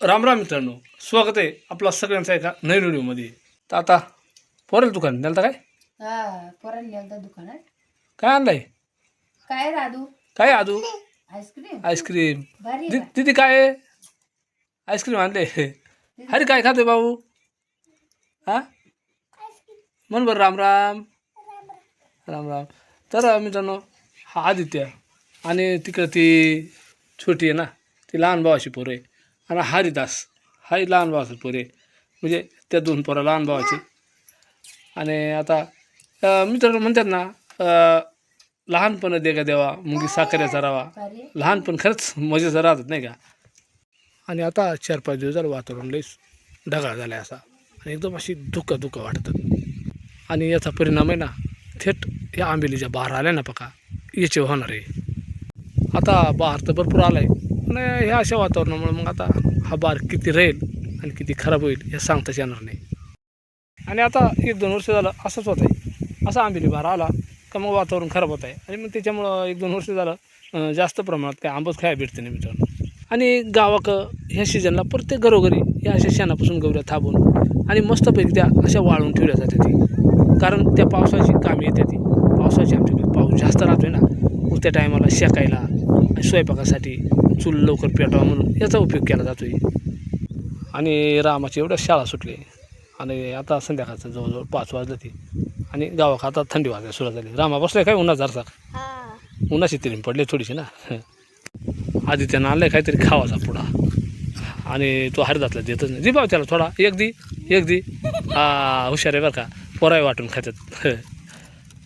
राम राम मित्रांनो स्वागत आहे आपला सगळ्यांचा एका नवीन व्हिडिओमध्ये. तर आता पोरेल दुकान द्याल काय? हा पोरांनी एकदा दुकानात काय आणलंय? काय राधू? काय आदू आईस्क्रीम. आईस्क्रीम. भारी दि दिदी काय आहे? आईस्क्रीम आणले. अरे काय खातोय भाऊ? हा? म्हण बरं राम राम. राम राम. तर मित्रांनो हा आदित्य. आणि तिकडं ती छोटी आहे ना ती लहान भावाची पोरं आहे. आणि हरिदास हा लहान भावाचा पोर आहे. म्हणजे त्या दोन पोरं लहान भावाचे. आणि आता मित्र मित्रांनो म्हणतात ना लहानपण दे का देवा मुंगी साखरेचा रावा. लहानपण खरंच मजेचं राहतात नाही का? आणि आता चार पाच दिवस झालं वातावरण लई ढगाळ झालं आहे असा. आणि एकदम अशी धुकं धुकं वाटतात आणि याचा परिणाम आहे ना थेट या आंबेलीच्या बहार आल्या ना पका याचे होणार आहे. आता बहार तर भरपूर आला आहे नाही ह्या अशा वातावरणामुळे मग आता हा बार किती राहील आणि किती खराब होईल हे सांगताच येणार नाही. आणि आता एक दोन वर्ष झालं असंच होत आहे असा आंबेली बार आला का मग वातावरण खराब होत आहे आणि मग त्याच्यामुळं एक दोन वर्ष झालं जास्त प्रमाणात काय आंबच खायला भेटते नाही मित्रांनो. आणि गावाक ह्या सीझनला प्रत्येक घरोघरी या अशा शेणापासून गवऱ्या थांबून आणि मस्तपैकी त्या अशा वाळून ठेवल्या जाते ती. कारण त्या पावसाची कामी येते ती. पावसाची आमच्याकडे पाऊस जास्त राहतोय ना त्या टायमाला शेकायला स्वयंपाकासाठी चूल लवकर पेटवा म्हणून याचा उपयोग केला जातोय. आणि रामाची एवढ्या शाळा सुटली. आणि आता संध्याकाळचं जवळजवळ पाच वाजलं ती. आणि गावात आता थंडी वाजायला सुरुवात झाली. रामा बसलाय काय उन्हा जरसा? उन्हाची तिरीम पडली थोडीशी ना. आधी त्यानं आणलाय काहीतरी खावाचा पुडा. आणि तो हरिदासला देतच नाही. भाऊ त्याला थोडा. एक दी एक दी. हा हुशार आहे बरं का. पोराय वाटून खात्यात.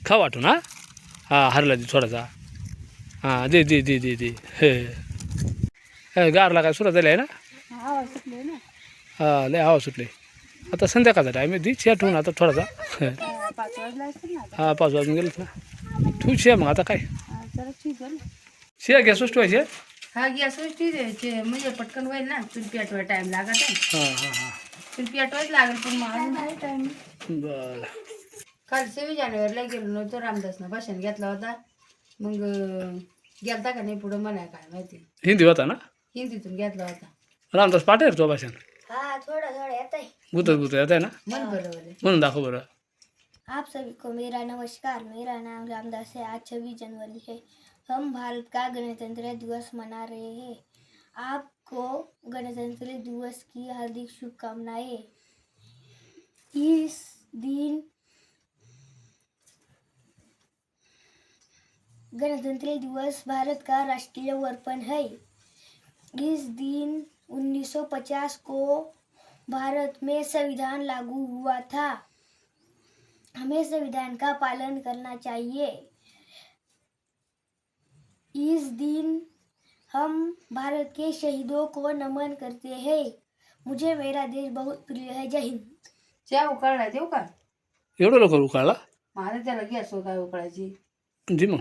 खा वाटून हा. हा हरला दे थोडासा. हां दे दे दे दे दे. हे. गारला काय सुरुवात झाली आहे ना? आवाज सुटले ना? हा लय हवा सुटली. आता संध्याकाळचा टाईम आहे दी चिया ठेवून आता थोडासा. हा, पाच वाजला असतील ना आता. हा पाच वाजून गेलं ना. तू चिया मग आता काय? चिया घ्या सुस्ट व्हायचे हा गॅसवर ठीक आहे. ते म्हणजे पटकन होईल ना. चूल पेटवाय टाइम लागत आहे. हां हां हां. चूल पेटवायच लागेल पण आहे? टाइम बरं. काल सव्वीस जानेवारीला गेलो नव्हतो. रामदासनं भाषण घेतला होता. मग अं, गेलता का नाही पुढं? मला काय माहिती. हिंदी होता ना? हिंदीतून घेतला होता. रामदास पाठ आहे रे तो भाषण? हाँ थोड़ा थोड़ा आता है गुतत गुतत येत आहे ना मन बरोबर आहे. म्हणून दाखव बरं. आप सभी को मेरा नमस्कार मेरा नाम रामदास है। आज छब्बीस जनवरी है। हम भारत का गणतंत्र दिवस मना रहे हैं। आपको गणतंत्र दिवस की हार्दिक शुभकामनाएँ। इस दिन गणतंत्र दिवस भारत का राष्ट्रीय अर्पण है? इस दिन 1950 को भारत में संविधान लागू हुआ था। हमें संविधान का पालन करना चाहिए। इस दिन हम भारत के शहीदों को नमन करते हैं। मुझे मेरा देश बहुत प्रिय है। जय हिंद। चहा उकळला देऊ का? एवढं लवकर उकाळला मला त्याला गॅस काय उकळायची दे मग.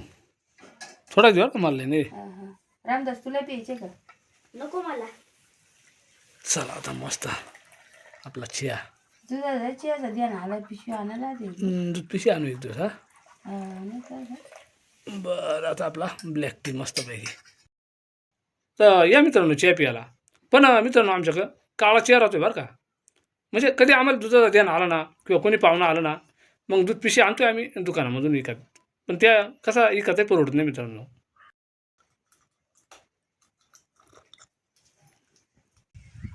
थोडा दिवस का मला नाही. हा, हा. रामदास तुला प्यायचे का? नको मला. चला आता मस्त. आपला चिया. चहाचा ध्यान आला पिशवी आणायला दूध पिशी आणू एक दिवस हा. नाही. बरं आता आपला ब्लॅक टी मस्तपैकी. तर या मित्रांनो चहा पियाला. पण अं, मित्रांनो आमच्याकडं काळा चेअर राहतोय बरं का. म्हणजे कधी आम्हाला दुधाचा ध्यान आला ना किंवा कोणी पाहुणा आलं ना मग दूध पिशी आणतोय आम्ही दुकानामधून विकत पण त्या कसा विकतही परवडत नाही मित्रांनो.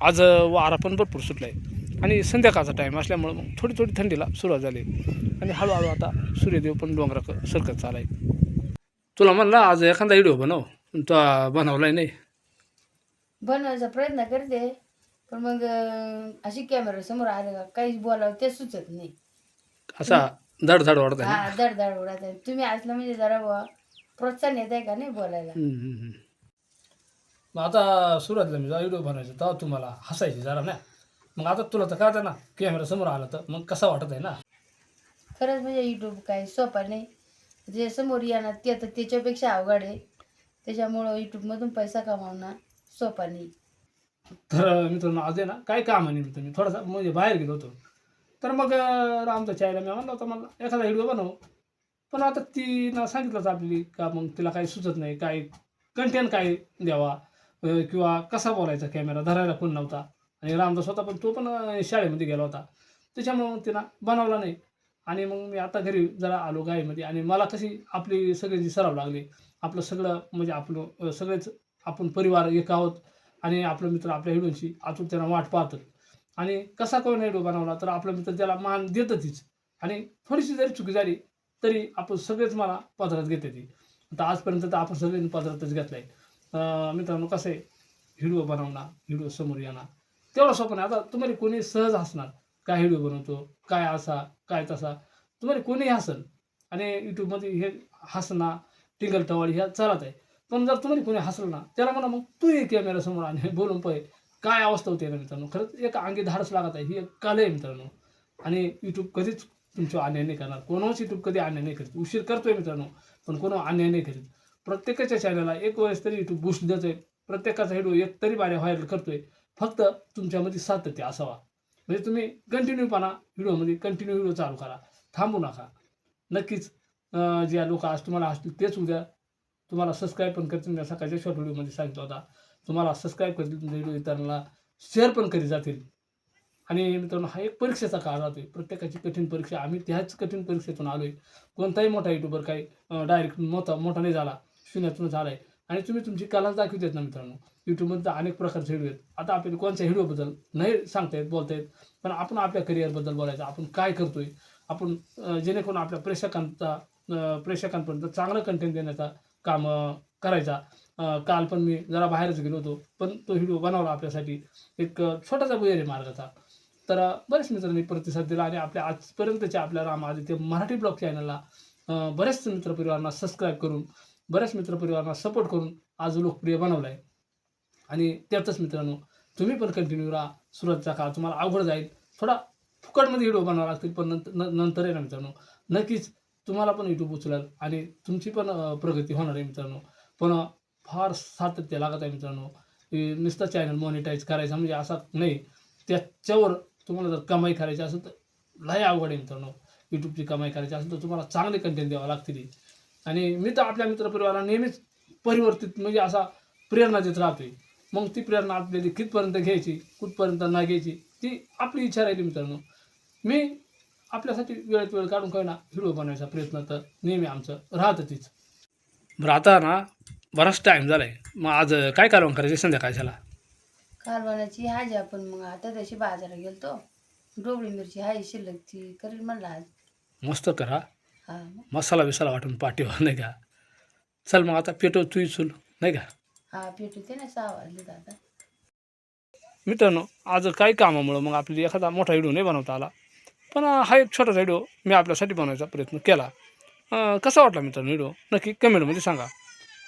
आज वारा पण भरपूर सुटला आहे आणि संध्याकाळचा टाईम असल्यामुळं मग थोडी थोडी थंडीला सुरुवात झाली. आणि हळूहळू आता सूर्यदेव पण डोंगरा सरकत चालाय तुला म्हणला आज एखादा व्हिडिओ बनव. तो बनवलाय नाही. बनवायचा प्रयत्न करते. पण मग अशी कॅमेरा समोर आले का काहीच बोलावं ते सुचत नाही. असा धड धड वाढत आहे हा दड उडत आहे. तुम्ही असलं म्हणजे जरा बुवा प्रोत्साहन येत आहे का नाही बोलायला? मग आता सुरुवातीला मी व्हिडिओ बनवायचा तेव्हा तुम्हाला हसायची जरा ना. मग आता तुला तर कळतं ना कॅमेरा समोर आला तर मग कसा वाटत आहे ना? खरंच म्हणजे युट्यूब काय सोपा नाही. जे समोर येणार ते तर त्याच्यापेक्षा अवघड आहे. त्याच्यामुळं युट्यूबमधून पैसा कमावणं सोपा नाही. तर मित्रांनो आज आहे ना काय काम आहे निमित्त मी थोडासा म्हणजे बाहेर गेलो होतो. तर मग रामदास आमच्या चायला मी म्हणलं होतं मला एखादा व्हिडिओ बनव. पण आता तिनं सांगितलंच आपली का मग तिला काही सुचत नाही काय कंटेंट काय द्यावा किंवा कसा बोलायचा कॅमेरा धरायला कोण नव्हता. आणि रामदास होता पण तो पण शाळेमध्ये गेला होता. त्याच्यामुळे मग तिनं बनवला नाही. आणि मग मी आता घरी जरा आलो गाईमध्ये आणि मला कशी आपली सगळ्यांची सराव लागली आपलं सगळं म्हणजे आपलं सगळेच आपण परिवार एक आहोत आणि आपलं मित्र आपल्या हिडूनशी आतून त्यांना वाट पाहतात. आणि कसा कोण व्हिडिओ बनवला तर आपला मित्र त्याला मान देतातच आणि थोडीशी जरी चुकी झाली तरी आपण सगळेच मला पदरात घेते ती. आता आजपर्यंत तर आपण सगळ्यांनी पदरातच घेतलं आहे मित्रांनो कसं आहे? व्हिडिओ बनवणार व्हिडिओ समोर येणार तेवढं सोपं नाही. आता तुम्हाला कोणी सहज हसणार. काय व्हिडिओ बनवतो काय असा काय तसा. तुम्हाला कोणीही हसन आणि यूट्यूबमध्ये हे हसणं टिंगल टवाळी ह्या चालत आहे. पण जर तुम्हाला कोणी हसलं ना त्याला म्हणा मग तू ये कॅमेऱ्यासमोर आणि बोलून पाहिजे काय अवस्था होते ना मित्रांनो? खरंच एक अंगी धाडस लागत आहे ही एक कला आहे मित्रांनो. आणि यूट्यूब कधीच तुमच्या अन्याय नाही करणार. कोणाच यूट्यूब कधी अन्याय नाही करीत. उशीर करतोय मित्रांनो पण कोणा अन्याय नाही करीत. प्रत्येकाच्या चॅनलला एक वेळेस तरी यूट्यूब बूस्ट देतोय. प्रत्येकाचा व्हिडिओ एक तरी बारे व्हायरल करतोय. फक्त तुमच्यामध्ये सातत्य असावा. म्हणजे तुम्ही कंटिन्यूपणा व्हिडिओमध्ये कंटिन्यू व्हिडिओ चालू करा. थांबू नका. नक्कीच ज्या जे लोक आज तुम्हाला असतील तेच उद्या तुम्हाला सबस्क्राईब पण करतील. सकाळच्या शॉर्ट व्हिडिओमध्ये सांगितलं होता. तुम्हाला सबस्क्राईब करतील तुमचा व्हिडिओ इतरांना शेअर पण करीत जातील. आणि मित्रांनो हा एक परीक्षेचा काळ राहतो आहे प्रत्येकाची कठीण परीक्षा आम्ही त्याच कठीण परीक्षेतून आलो आहे कोणताही मोठा युट्यूबर काही डायरेक्ट मोठा मोठा नाही झाला. शून्यातून झाला आहे आणि तुम्ही तुमची कलाच दाखवतात ना मित्रांनो. यूट्यूबमध्ये अनेक प्रकारचे व्हिडिओ आहेत. आता आपल्याला कोणत्या व्हिडिओबद्दल नाही सांगता येत बोलता येत पण आपण आपल्या करिअरबद्दल बोलायचं. आपण काय करतो आहे आपण जेणेकरून आपल्या प्रेक्षकांचा प्रेक्षकांपर्यंत चांगलं कंटेंट देण्याचा काम करायचा. काल पण मी जरा बाहेरच गेलो होतो पण तो व्हिडिओ बनवला आपल्यासाठी. एक छोटासा बुयारी मार्गाचा. तर बरेच मित्रांनी प्रतिसाद दिला आणि आपल्या आजपर्यंतच्या आपल्या राम आदित्य मराठी ब्लॉग चॅनलला बऱ्याच मित्रपरिवारांना सबस्क्राईब करून बऱ्याच मित्रपरिवारांना सपोर्ट करून आज लोकप्रिय बनवलं आहे आणि त्यातच मित्रांनो तुम्ही पण कंटिन्यू राहा. सुरुवातचा काळ तुम्हाला अवघड जाईल. थोडा फुकटमध्ये व्हिडिओ बनावा लागतील पण नंतर न- नंतर आहे ना मित्रांनो. नक्कीच तुम्हाला पण यूट्यूब उचलाल आणि तुमची पण प्रगती होणार आहे मित्रांनो. पण फार सातत्य लागत आहे मित्रांनो. नुसतं चॅनल मॉनिटाईज करायचं म्हणजे असा नाही. त्याच्यावर तुम्हाला जर कमाई करायची असेल तर लय अवघड आहे मित्रांनो. यूट्यूबची कमाई करायची असेल तर तुम्हाला चांगले कंटेंट द्यावं लागतील. आणि मी तर आपल्या मित्रपरिवाराला नेहमीच परिवर्तित म्हणजे असा प्रेरणा देत राहतोय. मग ती प्रेरणा आपल्याला कितपर्यंत घ्यायची कुठपर्यंत नाही घ्यायची ती आपली इच्छा राहिली मित्रांनो. मी आपल्यासाठी वेळेत वेळ काढून काही ना व्हिडिओ बनवायचा प्रयत्न तर नेहमी आमचं राहतं बरं आता ना बराच टाईम झाला आहे मग आज काय कारवान करायची संध्याकाळच्याला कालवणाची हाजी आपण मग आता तशी बाजारात गेलतो. डोबळी मिरची हाय शिल्लक ती करील म्हणलं आज. मस्त करा. हा. मग. मसाला बिसाला वाटून पाठीवर नाही का? चल मग आता पेटव तू चुल नाही का? हा पेटू ते ना सहा वाजले आता. मित्रांनो आज काही कामामुळं मग आपली एखादा मोठा व्हिडिओ नाही बनवता आला. पण हा एक छोटासा व्हिडिओ मी आपल्यासाठी बनवायचा प्रयत्न केला. कसा वाटला मित्रांनो व्हिडिओ? नक्की कमेंटमध्ये सांगा.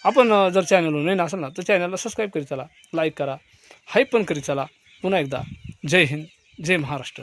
आपण जर चॅनलवर नाही असेल ना तर चॅनलला सबस्क्राईब करीत चला लाईक करा हाईप पण करीत चला. पुन्हा एकदा जय हिंद जय महाराष्ट्र.